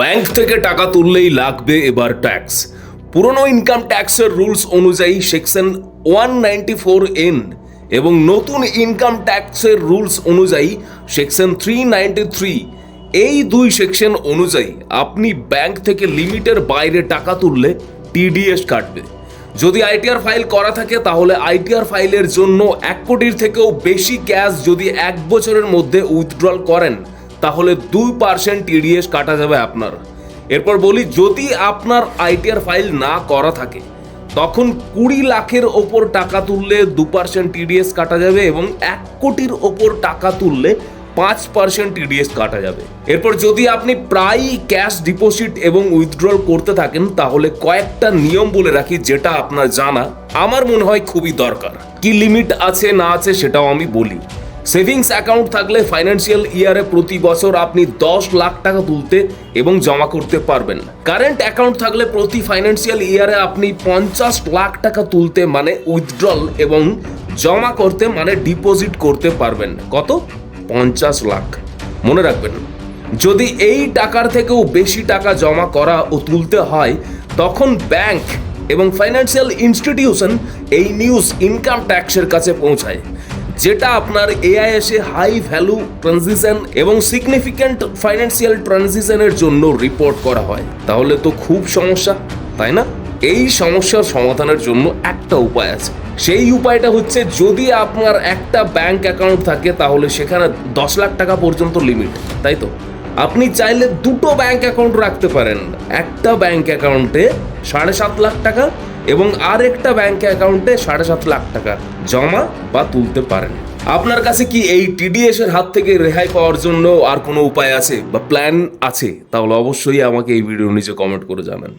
Bank থেকে টাকা তুললেই লাগবে এবার ট্যাক্স। পুরনো ইনকাম ট্যাক্সের রুলস অনুযায়ী সেকশন ওয়ান ফোর এন এবং নতুন ইনকাম ট্যাক্সের রুলস অনুযায়ী সেকশন থ্রি থ্রি এই দুই সেকশন অনুযায়ী আপনি ব্যাংক থেকে লিমিটের বাইরে টাকা তুললে টিডিএস কাটবে। যদি আইটিআর ফাইল করা থাকে তাহলে আইটিআর ফাইলের জন্য এক কোটির থেকেও বেশি ক্যাশ যদি এক বছরের মধ্যে উইথড্রল করেন। তাহলে দুই পার্সেন্ট টিডিএস কাটা যাবে আপনার। এরপর বলি, যদি আপনার আইটিআর ফাইল না করা থাকে, তখন কুড়ি লাখের ওপর টাকা তুললে দু পার্সেন্ট টিডিএস কাটা যাবে এবং এক কোটির ওপর টাকা তুললে পাঁচ পার্সেন্ট টিডিএস কাটা যাবে। এরপর যদি আপনি প্রায়ই ক্যাশ ডিপোজিট এবং উইথড্রল করতে থাকেন, তাহলে কয়েকটা নিয়ম বলে রাখি যেটা আপনার জানা, আমার মনে হয় খুবই দরকার। কি লিমিট আছে না আছে সেটাও আমি বলি। সেভিংস অ্যাকাউন্ট থাকলে ফাইন্যান্সিয়াল ইয়ারে প্রতি বছর আপনি দশ লাখ টাকা তুলতে এবং জমা করতে পারবেন। কারেন্ট অ্যাকাউন্ট থাকলে প্রতি ফাইন্যান্সিয়াল ইয়ারে আপনি পঞ্চাশ লাখ টাকা তুলতে মানে উইথড্রল এবং জমা করতে মানে ডিপোজিট করতে পারবেন। কত? পঞ্চাশ লাখ। মনে রাখবেন, যদি এই টাকার থেকেও বেশি টাকা জমা করা ও তুলতে হয়, তখন ব্যাংক এবং ফাইন্যান্সিয়াল ইনস্টিটিউশন এই নিউজ ইনকাম ট্যাক্সের কাছে পৌঁছায়। যেটা আপনার এআইএসে হাই ভ্যালু ট্রানজিশন এবং সিগনিফিক্যান্ট ফাইন্যান্সিয়াল ট্রানজিশনের জন্য রিপোর্ট করা হয়। তাহলে তো খুব সমস্যা, তাই না? এই সমস্যার সমাধানের জন্য একটা উপায় আছে। সেই উপায়টা হচ্ছে যদি আপনার একটা ব্যাংক অ্যাকাউন্ট থাকে, তাহলে সেখানে দশ লাখ টাকা পর্যন্ত লিমিট তাই তো? আপনি চাইলে দুটো ব্যাংক অ্যাকাউন্ট রাখতে পারেন। একটা ব্যাংক অ্যাকাউন্টে সাড়ে সাত লাখ টাকা এবং আর একটা ব্যাংক অ্যাকাউন্টে সাড়ে সাত লাখ টাকা জমা বা তুলতে পারেন। আপনার কাছে কি এই টিডিএস এর হাত থেকে রেহাই পাওয়ার জন্য আর কোনো উপায় আছে বা প্ল্যান আছে? তাহলে অবশ্যই আমাকে এই ভিডিও নিচে কমেন্ট করে জানান।